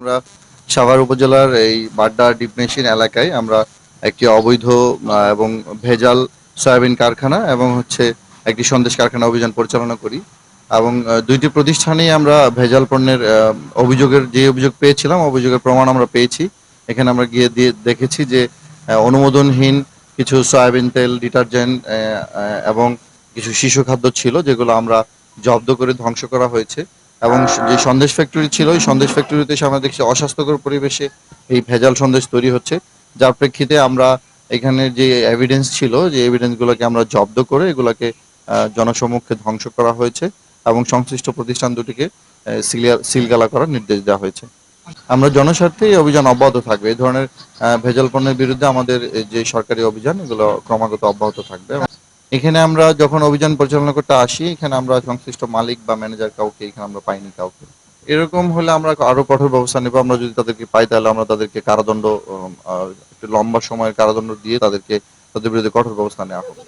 আমরা সাভার উপজেলার এই বাড্ডা ডিপ মেশিন এলাকায় আমরা একটি অবৈধ এবং ভেজাল সয়াবিন কারখানা এবং হচ্ছে একটি সন্দেশ কারখানা অভিযান পরিচালনা করি। এবং দুইটি প্রতিষ্ঠানেই আমরা ভেজাল পণ্যের অভিযোগের যে অভিযোগ পেয়েছিলাম, অভিযোগের প্রমাণ আমরা পেয়েছি। এখানে আমরা গিয়ে দিয়ে দেখেছি যে অনুমোদনহীন কিছু সয়াবিন তেল, ডিটারজেন্ট এবং কিছু শিশু খাদ্য ছিল, যেগুলো আমরা জব্দ করে ধ্বংস করা হয়েছে। এবং যে সন্দেশ ফ্যাক্টরি ছিল ওই সন্দেশ ফ্যাক্টরিতে এসে আমরা দেখছি অস্বাস্থ্যকর পরিবেশে এই ভেজাল সন্দেশ তৈরি হচ্ছে। যার প্রেক্ষিতে আমরা এখানে যে এভিডেন্স ছিল যে এভিডেন্সগুলোকে আমরা জব্দ করে এগুলোকে আহ, জনসম্মুখে ধ্বংস করা হয়েছে এবং সংশ্লিষ্ট প্রতিষ্ঠান দুটিকে সিলগালা করার নির্দেশ দেওয়া হয়েছে। আমরা জনস্বার্থে এই অভিযান অব্যাহত থাকবে। এই ধরনের আহ, ভেজাল পণ্যের বিরুদ্ধে আমাদের যে সরকারি অভিযান এগুলো ক্রমাগত অব্যাহত থাকবে এখানে আমরা যখন অভিযান পরিচালনা করতে আসি, এখানে আমরা সংশ্লিষ্ট মালিক বা ম্যানেজার কাউকে এখানে আমরা পাইনি কাউকে। এরকম হলে আমরা আরও কঠোর ব্যবস্থা নেব। আমরা যদি তাদেরকে পাই, তাহলে আমরা তাদেরকে কারাদণ্ড একটু লম্বা সময়ের কারাদণ্ড দিয়ে তাদেরকে, তাদের বিরুদ্ধে কঠোর ব্যবস্থা নেওয়া হবে